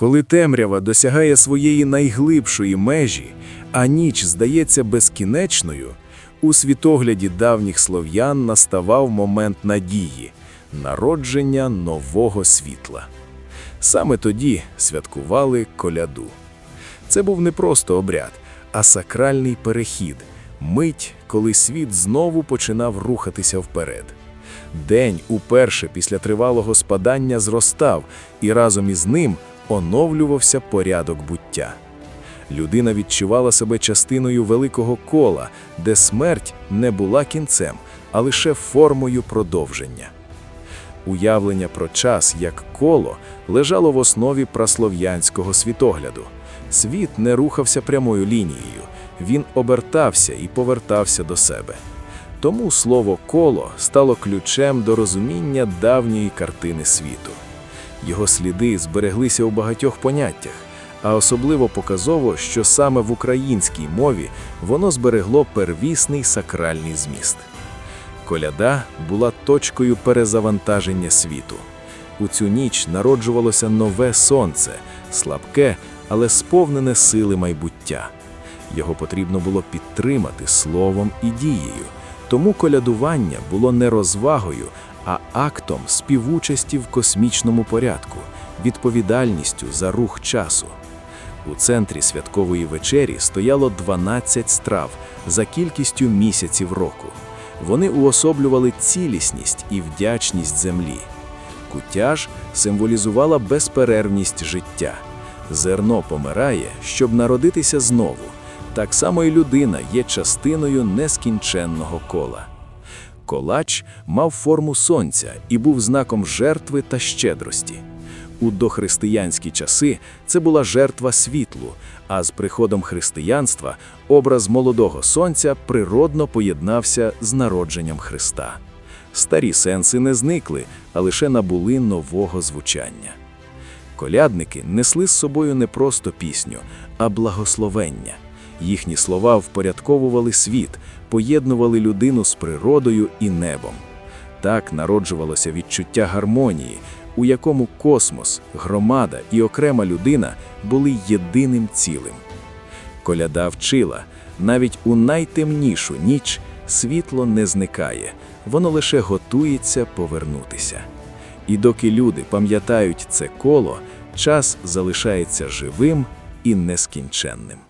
Коли темрява досягає своєї найглибшої межі, а ніч здається безкінечною, у світогляді давніх слов'ян наставав момент надії, народження нового світла. Саме тоді святкували коляду. Це був не просто обряд, а сакральний перехід, мить, коли світ знову починав рухатися вперед. День уперше після тривалого спадання зростав, і разом із ним оновлювався порядок буття. Людина відчувала себе частиною великого кола, де смерть не була кінцем, а лише формою продовження. Уявлення про час як коло лежало в основі праслов'янського світогляду. Світ не рухався прямою лінією, він обертався і повертався до себе. Тому слово коло стало ключем до розуміння давньої картини світу. Його сліди збереглися у багатьох поняттях, а особливо показово, що саме в українській мові воно зберегло первісний сакральний зміст. Коляда була точкою перезавантаження світу. У цю ніч народжувалося нове сонце, слабке, але сповнене сили майбуття. Його потрібно було підтримати словом і дією. Тому колядування було не розвагою, а актом співучасті в космічному порядку, відповідальністю за рух часу. У центрі святкової вечері стояло 12 страв за кількістю місяців року. Вони уособлювали цілісність і вдячність землі. Кутяж символізувала безперервність життя. Зерно помирає, щоб народитися знову. Так само і людина є частиною нескінченного кола. Колач мав форму сонця і був знаком жертви та щедрості. У дохристиянські часи це була жертва світлу, а з приходом християнства образ молодого сонця природно поєднався з народженням Христа. Старі сенси не зникли, а лише набули нового звучання. Колядники несли з собою не просто пісню, а благословення. Їхні слова впорядковували світ, поєднували людину з природою і небом. Так народжувалося відчуття гармонії, у якому космос, громада і окрема людина були єдиним цілим. Коляда вчила, навіть у найтемнішу ніч світло не зникає, воно лише готується повернутися. І доки люди пам'ятають це коло, час залишається живим і нескінченним.